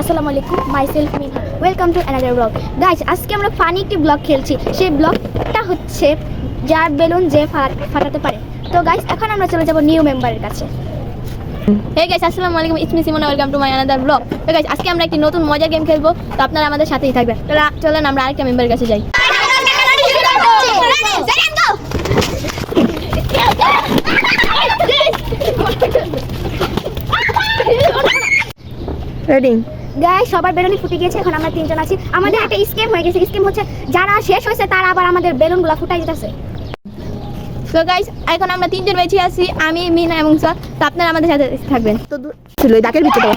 আসসালামু আলাইকুম myself Minha welcome to another blog guys আজকে আমরা ফানি একটি ব্লগ খেলছি। সেই ব্লগটা হচ্ছে যার বেলুন যে ফাটাতে পারে। তো গাইজ এখন আমরা চলে যাব নিউ মেম্বারের কাছে। হে গাইস আসসালামু আলাইকুম it's me Simona welcome to my another blog তো গাইস আজকে আমরা একটি নতুন মজার গেম খেলব তো আপনারা আমাদের সাথেই থাকবেন। তো চলেন আমরা আরেকটা মেম্বারের কাছে যাই। রেডি গাইজ সবার বেলুনই ফুটে গিয়েছে এখন আমরা তিনজন আছি আমাদের একটা স্কেম হয়ে গেছে স্কেম হচ্ছে যারা শেষ হয়েছে তারা আবার আমাদের বেলুনগুলো ফুটাই দিতেছে তো গাইস এখন আমরা তিনজন বেঁচে আছি আমি মিনা এবং সর তো আপনারা আমাদের সাথে থাকবেন তো দূর ছিল ওই দাকের ভিতরে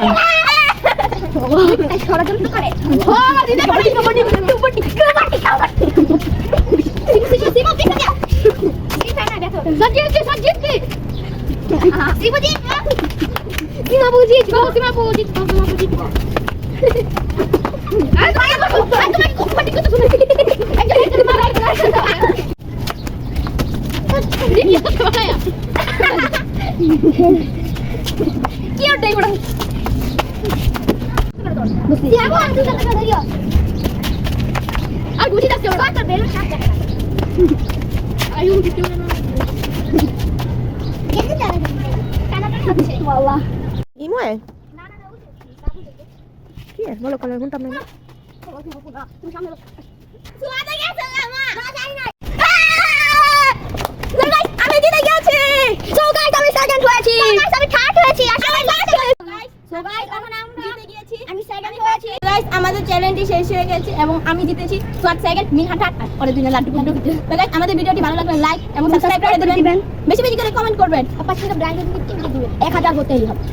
দাও কেমন কত বেলুন সাত টাকা আয়ু গুটি না কেন জানা কানাটা হচ্ছে বাবা ইমোয়ে না না না বাবু দেখে কি? বলো কলার ঘণ্টা আমি তুমি সামনে সুয়াদা গেছে আমা বাজাই না আমি জিতে গেছি সো গাইস আমি সেকেন্ড হয়েছি গাইস আমি থার্ড হয়েছি সো গাইস এখন আমরা জিতে গিয়েছি আমি সেকেন্ড হয়েছি গাইস আমাদের চ্যালেঞ্জটি শেষ হয়ে গেছে এবং আমি জিতেছি। সোয়াট সেকেন্ড মিনহা থার্ড পরে দুজনে লাড্ডু গুড্ডু তো গাইস আমাদের ভিডিওটি ভালো লাগলে লাইক এবং সাবস্ক্রাইব করে দিবেন। বেশি বেশি করে কমেন্ট করবেন। পাঁচ টাকা ব্র্যান্ডের দিকে দিবে 1000 হতেই হবে।